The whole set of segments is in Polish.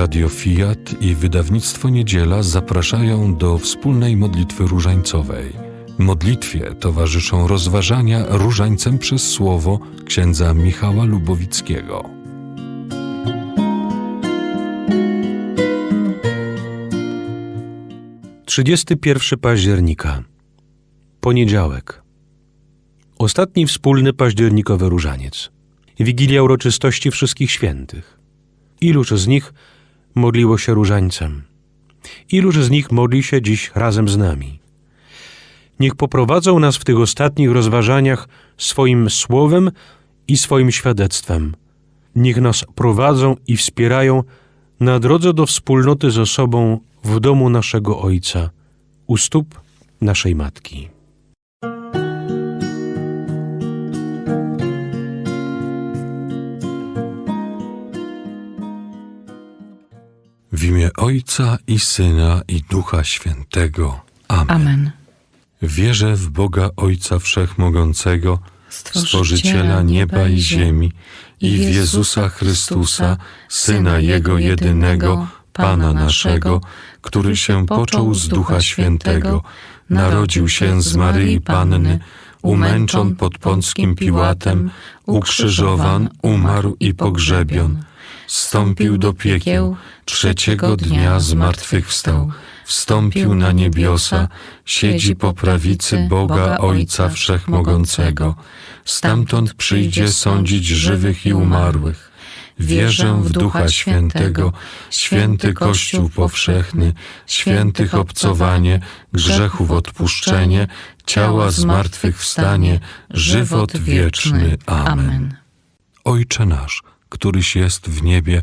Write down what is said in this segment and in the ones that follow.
Radio Fiat i wydawnictwo Niedziela zapraszają do wspólnej modlitwy różańcowej. Modlitwie towarzyszą rozważania różańcem przez słowo księdza Michała Lubowickiego. Trzydziesty pierwszy października. Poniedziałek. Ostatni wspólny październikowy różaniec. Wigilia uroczystości wszystkich świętych. Iluż z nich modliło się różańcem? Iluż z nich modli się dziś razem z nami? Niech poprowadzą nas w tych ostatnich rozważaniach swoim słowem i swoim świadectwem. Niech nas prowadzą i wspierają na drodze do wspólnoty z osobą w domu naszego Ojca, u stóp naszej Matki. Imię Ojca i Syna i Ducha Świętego. Amen. Amen. Wierzę w Boga Ojca Wszechmogącego, Stworzyciela nieba i ziemi i w Jezusa Chrystusa, Syna Jego jedynego, Pana naszego, który się począł z Ducha Świętego, narodził się z Maryi Panny, umęczon pod Pąckim Piłatem, ukrzyżowan, umarł i pogrzebion, wstąpił do piekieł, trzeciego dnia zmartwychwstał, wstąpił na niebiosa, siedzi po prawicy Boga Ojca Wszechmogącego, stamtąd przyjdzie sądzić żywych i umarłych. Wierzę w Ducha Świętego, święty Kościół powszechny, świętych obcowanie, grzechów odpuszczenie, ciała zmartwychwstanie, żywot wieczny. Amen. Ojcze nasz, któryś jest w niebie,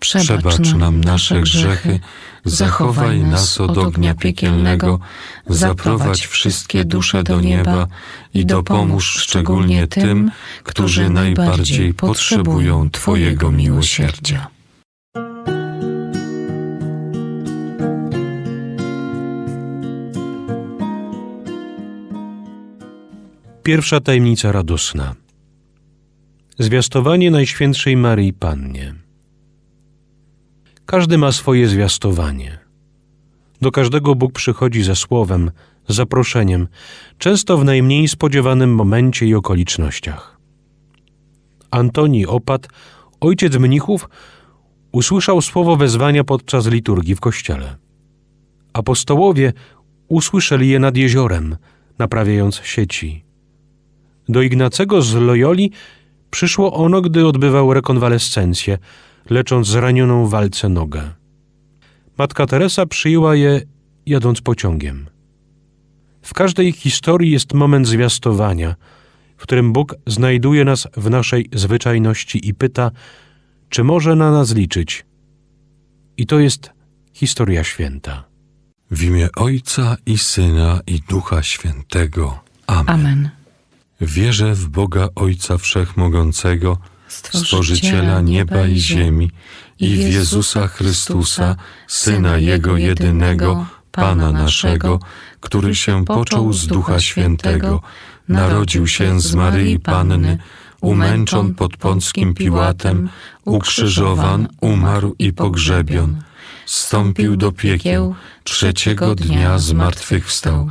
przebacz nam nasze grzechy, zachowaj nas od ognia piekielnego, zaprowadź wszystkie dusze do nieba i dopomóż szczególnie tym, którzy najbardziej potrzebują Twojego miłosierdzia. Pierwsza tajemnica radosna. Zwiastowanie Najświętszej Maryi Pannie. Każdy ma swoje zwiastowanie. Do każdego Bóg przychodzi ze słowem, zaproszeniem, często w najmniej spodziewanym momencie i okolicznościach. Antoni Opat, ojciec mnichów, usłyszał słowo wezwania podczas liturgii w kościele. Apostołowie usłyszeli je nad jeziorem, naprawiając sieci. Do Ignacego z Loyoli przyszło ono, gdy odbywał rekonwalescencję, lecząc zranioną w walce nogę. Matka Teresa przyjęła je jadąc pociągiem. W każdej historii jest moment zwiastowania, w którym Bóg znajduje nas w naszej zwyczajności i pyta, czy może na nas liczyć. I to jest historia święta. W imię Ojca i Syna i Ducha Świętego. Amen. Amen. Wierzę w Boga Ojca Wszechmogącego, Stworzyciela nieba i ziemi i w Jezusa Chrystusa, Syna Jego jedynego, Pana naszego, który się począł z Ducha Świętego, narodził się z Maryi Panny, umęczon pod Pąckim Piłatem, ukrzyżowan, umarł i pogrzebion. Wstąpił do piekieł, trzeciego dnia zmartwychwstał,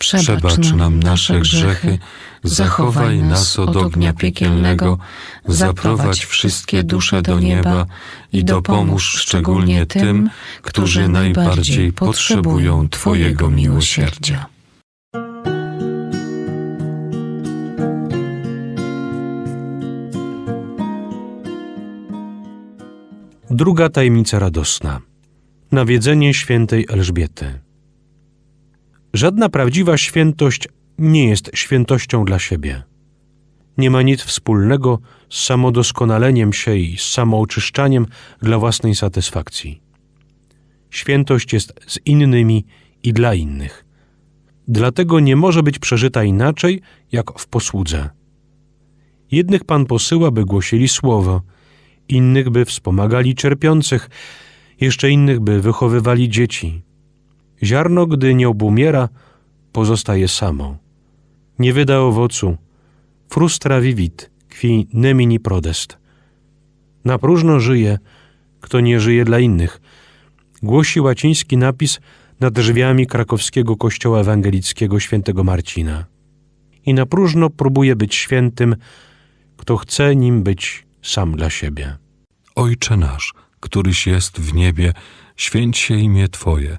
przebacz nam nasze grzechy, zachowaj nas od ognia piekielnego, zaprowadź wszystkie dusze do nieba i dopomóż szczególnie tym, którzy najbardziej potrzebują Twojego miłosierdzia. Druga tajemnica radosna. Nawiedzenie świętej Elżbiety. Żadna prawdziwa świętość nie jest świętością dla siebie. Nie ma nic wspólnego z samodoskonaleniem się i z samooczyszczaniem dla własnej satysfakcji. Świętość jest z innymi i dla innych. Dlatego nie może być przeżyta inaczej jak w posłudze. Jednych Pan posyła, by głosili słowo, innych by wspomagali cierpiących, jeszcze innych by wychowywali dzieci. Ziarno, gdy nie obumiera, pozostaje samo. Nie wyda owocu. Frustra vivit, qui nemini prodest. Na próżno żyje, kto nie żyje dla innych. Głosi łaciński napis nad drzwiami krakowskiego kościoła ewangelickiego świętego Marcina. I na próżno próbuje być świętym, kto chce nim być sam dla siebie. Ojcze nasz, któryś jest w niebie, święć się imię Twoje,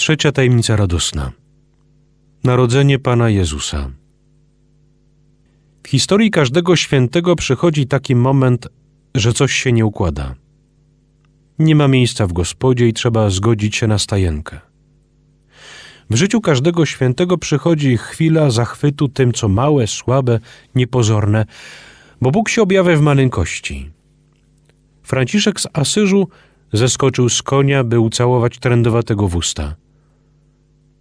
Trzecia tajemnica radosna. Narodzenie Pana Jezusa. W historii każdego świętego przychodzi taki moment, że coś się nie układa. Nie ma miejsca w gospodzie i trzeba zgodzić się na stajenkę. W życiu każdego świętego przychodzi chwila zachwytu tym, co małe, słabe, niepozorne, bo Bóg się objawia w maleńkości. Franciszek z Asyżu zeskoczył z konia, by ucałować trędowatego w usta.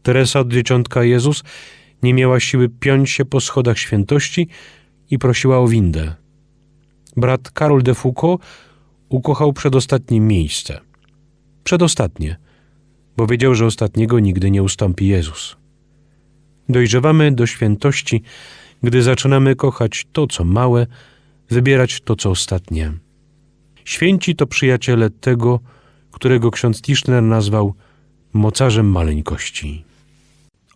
Teresa od dzieciątka Jezus nie miała siły piąć się po schodach świętości i prosiła o windę. Brat Karol de Foucault ukochał przedostatnie miejsce. Przedostatnie, bo wiedział, że ostatniego nigdy nie ustąpi Jezus. Dojrzewamy do świętości, gdy zaczynamy kochać to, co małe, wybierać to, co ostatnie. Święci to przyjaciele tego, którego ksiądz Tischner nazwał mocarzem maleńkości.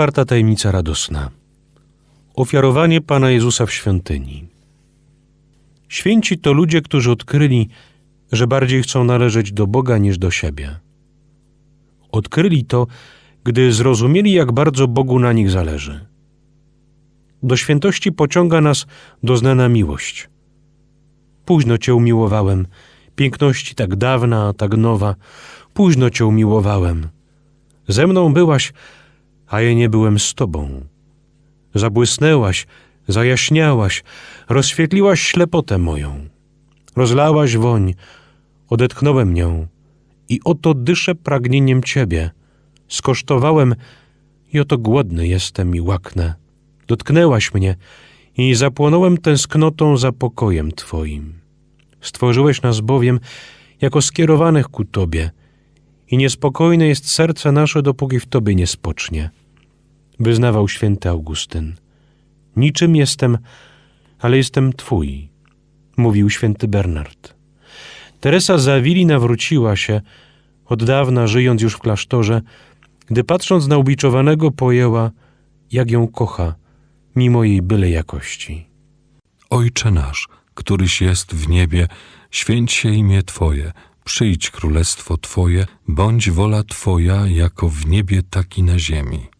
Czwarta tajemnica radosna. Ofiarowanie Pana Jezusa w świątyni. Święci to ludzie, którzy odkryli, że bardziej chcą należeć do Boga niż do siebie. Odkryli to, gdy zrozumieli, jak bardzo Bogu na nich zależy. Do świętości pociąga nas doznana miłość. Późno Cię umiłowałem, piękności tak dawna, tak nowa, późno Cię umiłowałem. Ze mną byłaś, a ja nie byłem z Tobą. Zabłysnęłaś, zajaśniałaś, rozświetliłaś ślepotę moją. Rozlałaś woń, odetchnąłem nią i oto dyszę pragnieniem Ciebie. Skosztowałem i oto głodny jestem i łaknę. Dotknęłaś mnie i zapłonąłem tęsknotą za pokojem Twoim. Stworzyłeś nas bowiem jako skierowanych ku Tobie i niespokojne jest serce nasze, dopóki w Tobie nie spocznie. Wyznawał święty Augustyn. Niczym jestem, ale jestem Twój, mówił święty Bernard. Teresa z Awili nawróciła się, od dawna żyjąc już w klasztorze, gdy patrząc na ubiczowanego pojęła, jak ją kocha, mimo jej byle jakości. Ojcze nasz, któryś jest w niebie, święć się imię Twoje, przyjdź królestwo Twoje, bądź wola Twoja jako w niebie, tak i na ziemi.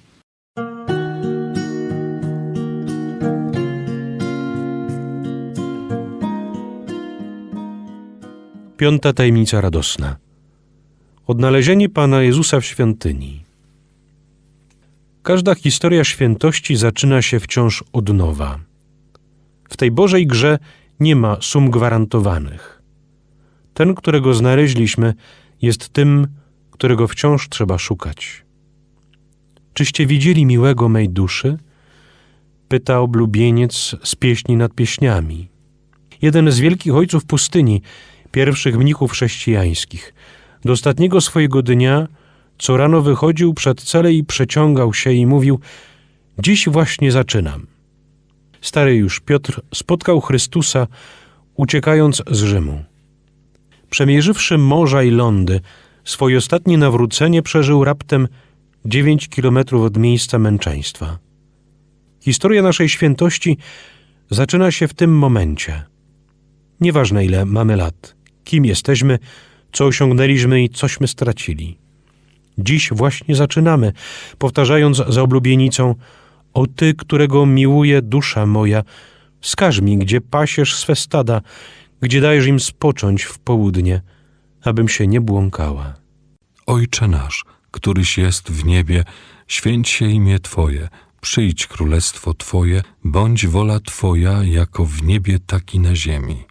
Piąta tajemnica radosna. Odnalezienie Pana Jezusa w świątyni. Każda historia świętości zaczyna się wciąż od nowa. W tej Bożej grze nie ma sum gwarantowanych. Ten, którego znaleźliśmy, jest tym, którego wciąż trzeba szukać. Czyście widzieli miłego mej duszy? Pyta oblubieniec z pieśni nad pieśniami. Jeden z wielkich ojców pustyni, pierwszych mnichów chrześcijańskich, do ostatniego swojego dnia co rano wychodził przed cele i przeciągał się i mówił: Dziś właśnie zaczynam. Stary już Piotr spotkał Chrystusa, uciekając z Rzymu. Przemierzywszy morza i lądy, swoje ostatnie nawrócenie przeżył raptem dziewięć kilometrów od miejsca męczeństwa. Historia naszej świętości zaczyna się w tym momencie. Nieważne ile mamy lat, kim jesteśmy, co osiągnęliśmy i cośmy stracili. Dziś właśnie zaczynamy, powtarzając za oblubienicą: O ty, którego miłuje dusza moja, wskaż mi, gdzie pasiesz swe stada, gdzie dajesz im spocząć w południe, abym się nie błąkała. Ojcze nasz, któryś jest w niebie, święć się imię Twoje, przyjdź królestwo Twoje, bądź wola Twoja jako w niebie, tak i na ziemi.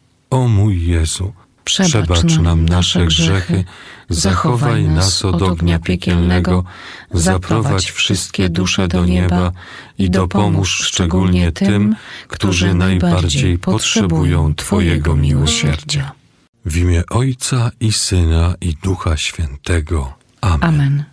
O mój Jezu, przebacz nam nasze grzechy, zachowaj nas od ognia piekielnego, zaprowadź wszystkie dusze do nieba i dopomóż szczególnie tym, którzy najbardziej potrzebują Twojego miłosierdzia. W imię Ojca i Syna i Ducha Świętego. Amen. Amen.